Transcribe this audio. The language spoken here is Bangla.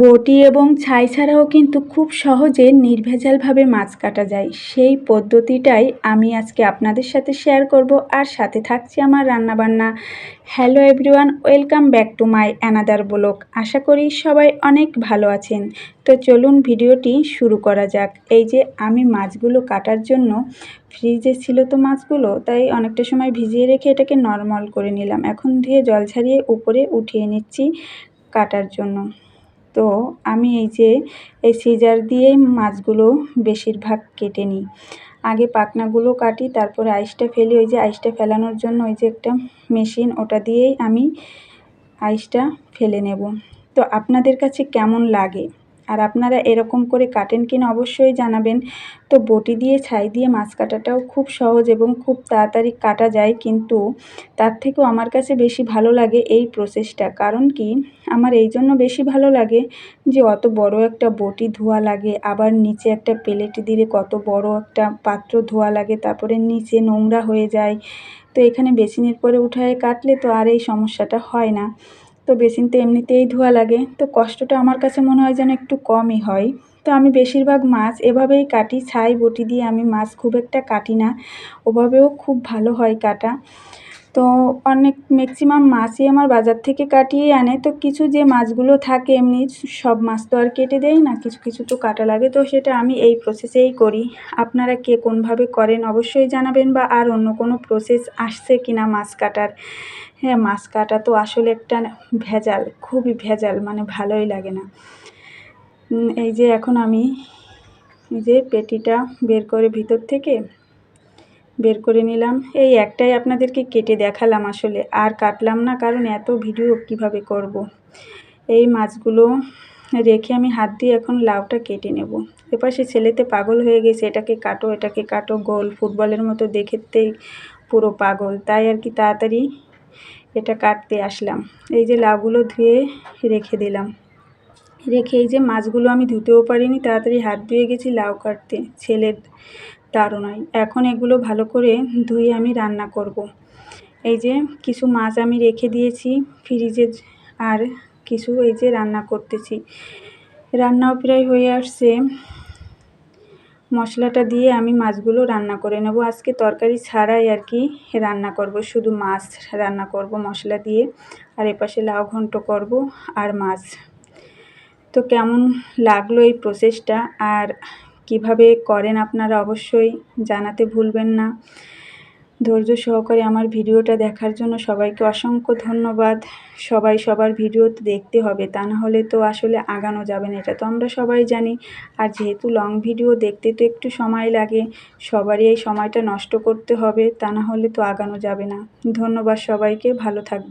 বটি এবং ছাই ছাড়াও কিন্তু খুব সহজে নির্ভেজালভাবে মাছ কাটা যায়। সেই পদ্ধতিটাই আমি আজকে আপনাদের সাথে শেয়ার করব আর সাথে থাকছি আমার রান্নাবান্না। Hello everyone welcome back to my another blog আশা করি সবাই অনেক ভালো আছেন। তো চলুন ভিডিওটি শুরু করা যাক। এই যে আমি মাছগুলো কাটার জন্য ফ্রিজে ছিল তো মাছগুলো, তাই অনেকটা সময় ভিজিয়ে রেখে এটাকে নর্মাল করে নিলাম। এখন ধুয়ে জল ছাড়িয়ে উপরে উঠিয়ে নিচ্ছি কাটার জন্য। তো আমি এই যে, এই সিজার দিয়েই মাছগুলো বেশিরভাগ কেটে নিই। আগে পাখনাগুলো কাটি, তারপরে আইসটা ফেলি। ওই যে আইসটা ফেলানোর জন্য ওই যে একটা মেশিন ওটা দিয়েই আমি আইসটা ফেলে নেব। তো আপনাদের কাছে কেমন লাগে? আর আপনারা এরকম করে কাটেন কিনা অবশ্যই জানাবেন। তো বটি দিয়ে, ছাই দিয়ে মাছ কাটাটাও খুব সহজ এবং খুব তাড়াতাড়ি কাটা যায় কিন্তু তার থেকেও আমার কাছে বেশি ভালো লাগে এই প্রসেসটা কারণ কি? আমার এই জন্য বেশি ভালো লাগে যে অত বড় একটা বটি ধোয়া লাগে, আবার নিচে একটা প্লেট দিলে কত বড় একটা পাত্র ধোয়া লাগে, তারপরে নিচে নোংরা হয়ে যায়। তো এখানে বেসিনের পরে উঠায় কাটলে তো আর এই সমস্যাটা হয় না। তো বেসিন তো এমনিতেই ধোয়া লাগে। তো কষ্টটা আমার কাছে মনে হয় যেন একটু কমই হয়। তো আমি বেশিরভাগ মাছ এভাবেই কাটি, ছাই, বটি দিয়ে আমি মাছ খুব একটা কাটি না। ওভাবেও খুব ভালো হয় কাটা। তো অনেক ম্যাক্সিমাম মাছই আমার বাজার থেকে কাটিয়ে আনে। তো কিছু যে মাছগুলো থাকে, এমনি সব মাছ তো আর কেটে দেয় না, কিছু কিছু তো কাটা লাগে। তো সেটা আমি এই প্রসেসেই করি। আপনারা কে কোনভাবে করেন অবশ্যই জানাবেন বা আর অন্য কোনো প্রসেস আসছে কি না মাছ কাটার? হ্যাঁ মাছ কাটা তো আসলে একটা ভেজাল, খুবই ভেজাল মানে ভালোই লাগে না। এই যে এখন আমি যে পেটিটা বের করে ভিতর থেকে বের করে নিলাম। এই একটাই আপনাদেরকে কেটে দেখালাম আসলে। আর কাটলাম না, কারণ এত ভিডিও কীভাবে করব। এই মাছগুলো রেখে আমি হাত দিয়ে এখন লাউটা কেটে নেব। এপাশে ছেলেতে পাগল হয়ে গেছে, এটাকে কাটো এটাকে কাটো। গোল ফুটবলের মতো দেখেতেই পুরো পাগল। তাই আর কি তাড়াতাড়ি এটা কাটতে আসলাম। এই যে লাউগুলো ধুয়ে রেখে দিলাম। রেখে এই যে মাছগুলো আমি ধুতেও পারিনি, তাড়াতাড়ি হাত ধুয়ে গেছি লাউ কাটতে। ছেলের তাড়নায় এখন এগুলো ভালো করে ধুয়ে আমি রান্না করব। এই যে কিছু মাছ আমি রেখে দিয়েছি ফ্রিজে আর কিছু এই যে রান্না করতেছি। রান্নাও প্রায় হয়ে আসছে। মশলাটা দিয়ে আমি মাছগুলো রান্না করে নেব। আজকে তরকারি ছাড়াই আর কি রান্না করব। শুধু মাছ রান্না করব মশলা দিয়ে। আর এপাশে লাউ ঘন্ট করব আর মাছ। তো কেমন লাগল এই প্রসেসটা আর কীভাবে করেন আপনারা অবশ্যই জানাতে ভুলবেন না। ধৈর্য সহকারে আমার ভিডিওটা দেখার জন্য সবাইকে অসংখ্য ধন্যবাদ। সবাই সবার ভিডিও দেখতে হবে, তা না হলে তো আসলে আগানো যাবে না, এটা তো আমরা সবাই জানি। আর যেহেতু লং ভিডিও দেখতে তো একটু সময় লাগে, সবারই এই সময়টা নষ্ট করতে হবে, তা না হলে তো আগানো যাবে না। ধন্যবাদ সবাইকে, ভালো থাকবে